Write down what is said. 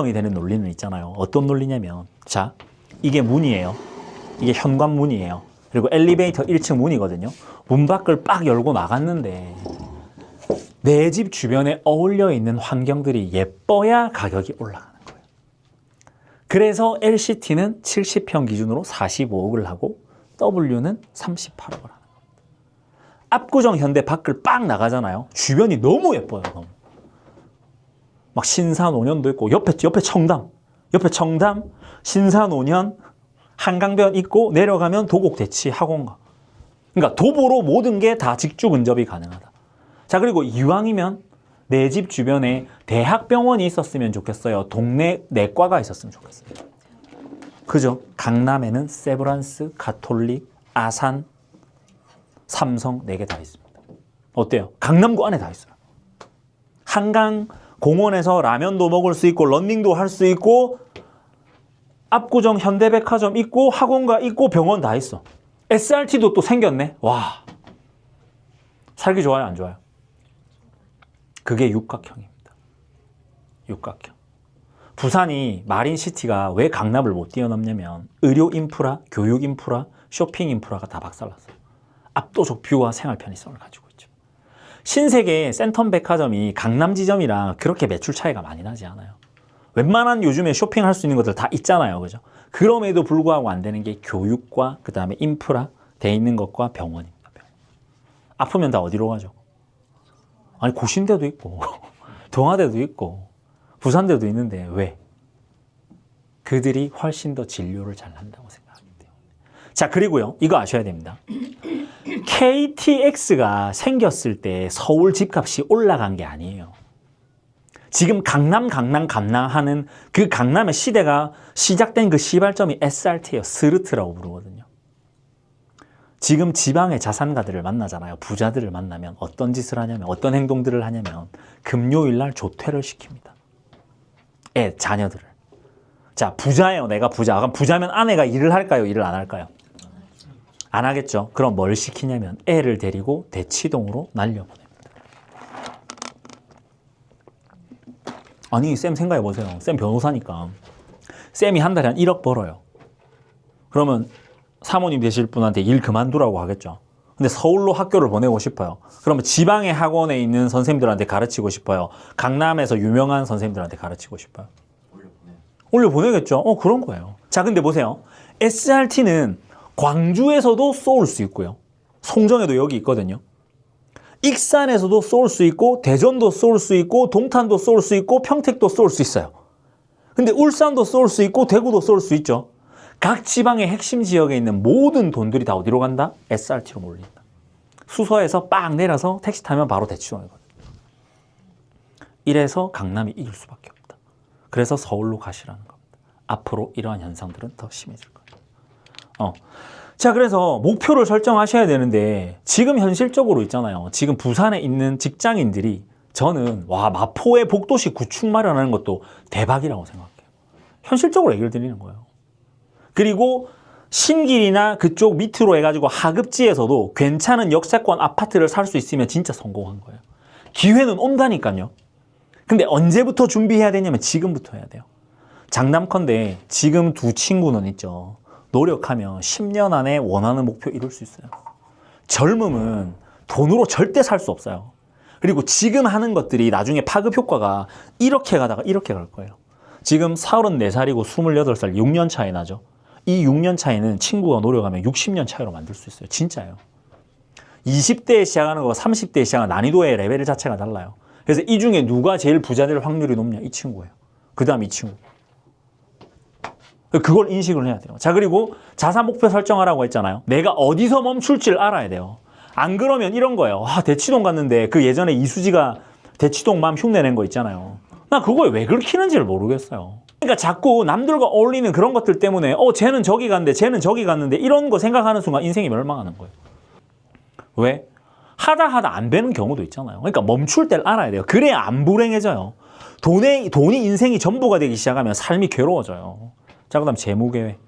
성이 되는 논리는 있잖아요. 어떤 논리냐면 자 이게 문이에요. 이게 현관문이에요. 그리고 엘리베이터 1층 문이거든요. 문 밖을 빡 열고 나갔는데 내 집 주변에 어울려 있는 환경들이 예뻐야 가격이 올라가는 거예요. 그래서 LCT는 70평 기준으로 45억을 하고 W는 38억을 하는 겁니다. 압구정 현대 밖을 빡 나가잖아요. 주변이 너무 예뻐요. 너무. 막 신사노년도 있고 옆에 옆에 청담, 옆에 청담, 신사노년, 한강변 있고 내려가면 도곡대치 학원가. 그러니까 도보로 모든 게 다 직주 근접이 가능하다. 자 그리고 이왕이면 내 집 주변에 대학병원이 있었으면 좋겠어요. 동네 내과가 있었으면 좋겠어요. 그죠? 강남에는 세브란스, 가톨릭, 아산, 삼성 네 개 다 있습니다. 어때요? 강남구 안에 다 있어요. 한강 공원에서 라면도 먹을 수 있고 런닝도 할 수 있고 압구정 현대백화점 있고 학원가 있고 병원 다 있어. SRT도 또 생겼네. 와. 살기 좋아요, 안 좋아요? 그게 육각형입니다. 육각형. 부산이 마린시티가 왜 강남을 못 뛰어넘냐면 의료 인프라, 교육 인프라, 쇼핑 인프라가 다 박살났어요. 압도적 뷰와 생활 편의성을 가지고 있죠. 신세계 센텀 백화점이 강남 지점이랑 그렇게 매출 차이가 많이 나지 않아요. 웬만한 요즘에 쇼핑할 수 있는 것들 다 있잖아요. 그죠? 그럼에도 불구하고 안 되는 게 교육과 그 다음에 인프라 돼 있는 것과 병원입니다. 병원. 아프면 다 어디로 가죠? 아니 고신대도 있고 동아대도 있고 부산대도 있는데 왜? 그들이 훨씬 더 진료를 잘 한다고 생각하기 때문에. 자 그리고요 이거 아셔야 됩니다. KTX가 생겼을 때 서울 집값이 올라간 게 아니에요. 지금 강남 강남 강남 하는 그 강남의 시대가 시작된 그 시발점이 SRT예요. 스르트라고 부르거든요. 지금 지방의 자산가들을 만나잖아요. 부자들을 만나면 어떤 짓을 하냐면 어떤 행동들을 하냐면 금요일 날 조퇴를 시킵니다. 애 자녀들을. 자, 부자예요. 내가 부자. 그럼 부자면 아내가 일을 할까요? 일을 안 할까요? 안 하겠죠. 그럼 뭘 시키냐면 애를 데리고 대치동으로 날려보냅니다. 아니, 쌤 생각해 보세요. 쌤 변호사니까. 쌤이 한 달에 한 1억 벌어요. 그러면 사모님 되실 분한테 일 그만두라고 하겠죠. 근데 서울로 학교를 보내고 싶어요. 그러면 지방의 학원에 있는 선생님들한테 가르치고 싶어요. 강남에서 유명한 선생님들한테 가르치고 싶어요. 올려 보내겠죠. 어, 그런 거예요. 자, 근데 보세요. SRT는 광주에서도 쏠 수 있고요. 송정에도 여기 있거든요. 익산에서도 쏠 수 있고 대전도 쏠 수 있고 동탄도 쏠 수 있고 평택도 쏠 수 있어요. 근데 울산도 쏠 수 있고 대구도 쏠 수 있죠. 각 지방의 핵심 지역에 있는 모든 돈들이 다 어디로 간다? SRT로 몰린다. 수서에서 빡 내려서 택시 타면 바로 대치동이거든. 이래서 강남이 이길 수밖에 없다. 그래서 서울로 가시라는 겁니다. 앞으로 이러한 현상들은 더 심해질 거예요. 어. 자, 그래서 목표를 설정하셔야 되는데 지금 현실적으로 있잖아요. 지금 부산에 있는 직장인들이 저는 와 마포의 복도시 구축 마련하는 것도 대박이라고 생각해요. 현실적으로 얘기를 드리는 거예요. 그리고 신길이나 그쪽 밑으로 해가지고 하급지에서도 괜찮은 역세권 아파트를 살 수 있으면 진짜 성공한 거예요. 기회는 온다니까요. 근데 언제부터 준비해야 되냐면 지금부터 해야 돼요. 장남컨대 지금 두 친구는 있죠. 노력하면 10년 안에 원하는 목표 이룰 수 있어요. 젊음은 돈으로 절대 살 수 없어요. 그리고 지금 하는 것들이 나중에 파급 효과가 이렇게 가다가 이렇게 갈 거예요. 지금 34살이고 28살 6년 차이 나죠. 이 6년 차이는 친구가 노력하면 60년 차이로 만들 수 있어요. 진짜요. 20대에 시작하는 거와 30대에 시작하는 난이도의 레벨 자체가 달라요. 그래서 이 중에 누가 제일 부자 될 확률이 높냐? 이 친구예요. 그 다음 이 친구. 그걸 인식을 해야 돼요. 자, 그리고 자산 목표 설정하라고 했잖아요. 내가 어디서 멈출지를 알아야 돼요. 안 그러면 이런 거예요. 아, 대치동 갔는데 그 예전에 이수지가 대치동 맘 흉내낸 거 있잖아요. 나 그거에 왜 키는지를 모르겠어요. 그러니까 자꾸 남들과 어울리는 그런 것들 때문에 어, 쟤는 저기 갔는데 쟤는 저기 갔는데 이런 거 생각하는 순간 인생이 멸망하는 거예요. 왜? 하다 하다 안 되는 경우도 있잖아요. 그러니까 멈출 때를 알아야 돼요. 그래야 안 불행해져요. 돈에, 돈이 인생이 전부가 되기 시작하면 삶이 괴로워져요. 자, 그 다음 재무 계획.